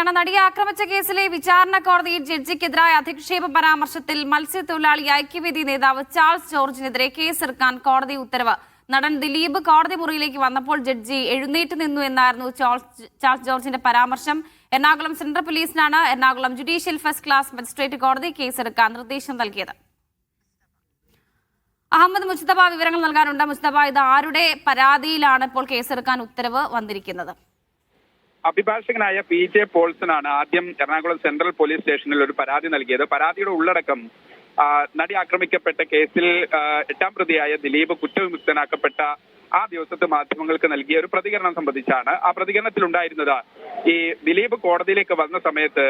ാണ് നടിയെ ആക്രമിച്ച കേസിലെ വിചാരണ കോടതിയിൽ ജഡ്ജിക്കെതിരായ അധിക്ഷേപ പരാമർശത്തിൽ മത്സ്യത്തൊഴിലാളി ഐക്യവേദി നേതാവ് ചാൾസ് ജോർജിനെതിരെ കേസെടുക്കാൻ കോടതി ഉത്തരവ്. നടൻ ദിലീപ് കോടതി മുറിയിലേക്ക് വന്നപ്പോൾ ജഡ്ജി എഴുന്നേറ്റ് നിന്നു എന്നായിരുന്നു ചാൾസ് ജോർജിന്റെ പരാമർശം. Ernakulam central പോലീസിനാണ് Ernakulam judicial first class magistrate കോടതി കേസെടുക്കാൻ നിർദ്ദേശം നൽകിയത്. അഹമ്മദ് മുസ്തഫ വിവരങ്ങൾ നൽകാനുണ്ട്. മുസ്തഫ ഇത് ആരുടെ പരാതിയിലാണ് ഇപ്പോൾ കേസെടുക്കാൻ ഉത്തരവ് വന്നിരിക്കുന്നത്? അഭിഭാഷകനായ പി ജെ പോൾസനാണ് ആദ്യം എറണാകുളം സെൻട്രൽ പോലീസ് സ്റ്റേഷനിൽ ഒരു പരാതി നൽകിയത്. പരാതിയുടെ ഉള്ളടക്കം നടി ആക്രമിക്കപ്പെട്ട കേസിൽ എട്ടാം പ്രതിയായ ദിലീപ് കുറ്റവിമുക്തനാക്കപ്പെട്ട ആ ദിവസത്തെ മാധ്യമങ്ങൾക്ക് നൽകിയ ഒരു പ്രതികരണം സംബന്ധിച്ചാണ് ആ പ്രതികരണത്തിൽ ഉണ്ടായിരുന്നത് ഈ ദിലീപ് കോടതിയിലേക്ക് വന്ന സമയത്ത്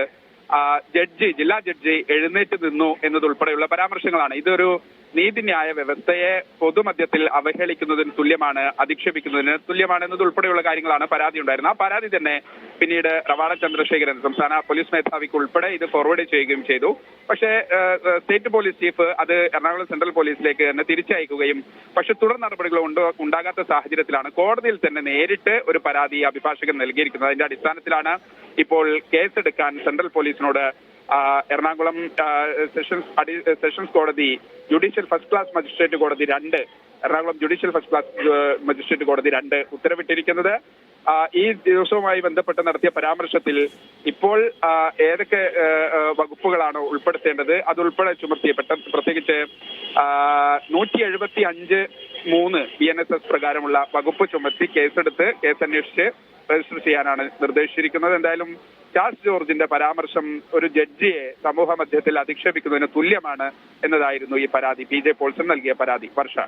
ജഡ്ജി ജില്ലാ ജഡ്ജി എഴുന്നേറ്റ് നിന്നു എന്നതുൾപ്പെടെയുള്ള പരാമർശങ്ങളാണ്. ഇതൊരു നീതിന്യായ വ്യവസ്ഥയെ പൊതുമധ്യത്തിൽ അവഹേളിക്കുന്നതിന് തുല്യമാണ് അധിക്ഷേപിക്കുന്നതിന് തുല്യമാണ് എന്നതുൾപ്പെടെയുള്ള കാര്യങ്ങളാണ് പരാതി ഉണ്ടായിരുന്നത്. ആ പരാതി തന്നെ പിന്നീട് റവാഡ ചന്ദ്രശേഖരൻ സംസ്ഥാന പോലീസ് മേധാവിക്ക് ഉൾപ്പെടെ ഇത് ഫോർവേഡ് ചെയ്യുകയും ചെയ്തു. പക്ഷേ സ്റ്റേറ്റ് പോലീസ് ചീഫ് അത് എറണാകുളം സെൻട്രൽ പോലീസിലേക്ക് തന്നെ തിരിച്ചയക്കുകയും പക്ഷെ തുടർ നടപടികൾ ഉണ്ട- ഉണ്ടാകാത്ത സാഹചര്യത്തിലാണ് കോടതിയിൽ തന്നെ നേരിട്ട് ഒരു പരാതി അഭിഭാഷകൻ നൽകിയിരിക്കുന്നത്. അതിന്റെ അടിസ്ഥാനത്തിലാണ് ഇപ്പോൾ കേസെടുക്കാൻ സെൻട്രൽ പോലീസിനോട് എറണാകുളം സെഷൻസ് അടി- സെഷൻസ് കോടതി ജുഡീഷ്യൽ ഫസ്റ്റ് ക്ലാസ് മജിസ്ട്രേറ്റ് കോടതി രണ്ട് Ernakulam judicial first class magistrate കോടതി രണ്ട് ഉത്തരവിട്ടിരിക്കുന്നത്. ഈ ദിവസവുമായി ബന്ധപ്പെട്ട് നടത്തിയ പരാമർശത്തിൽ ഇപ്പോൾ ഏതൊക്കെ വകുപ്പുകളാണോ ഉൾപ്പെടുത്തേണ്ടത്? അതുൾപ്പെടെ ചുമത്തിയപ്പെട്ട പ്രത്യേകിച്ച് നൂറ്റി എഴുപത്തി അഞ്ച് മൂന്ന് ബി എൻ എസ് എസ് പ്രകാരമുള്ള വകുപ്പ് ചുമത്തി കേസെടുത്ത് കേസ് അന്വേഷിച്ച് രജിസ്റ്റർ ചെയ്യാനാണ് നിർദ്ദേശിച്ചിരിക്കുന്നത്. എന്തായാലും ചാൾസ് ജോർജിന്റെ പരാമർശം ഒരു ജഡ്ജിയെ സമൂഹ മധ്യത്തിൽ അധിക്ഷേപിക്കുന്നതിന് തുല്യമാണ് എന്നതായിരുന്നു ഈ പരാതി. പി ജെ പോൾസൺ നൽകിയ പരാതി. വർഷ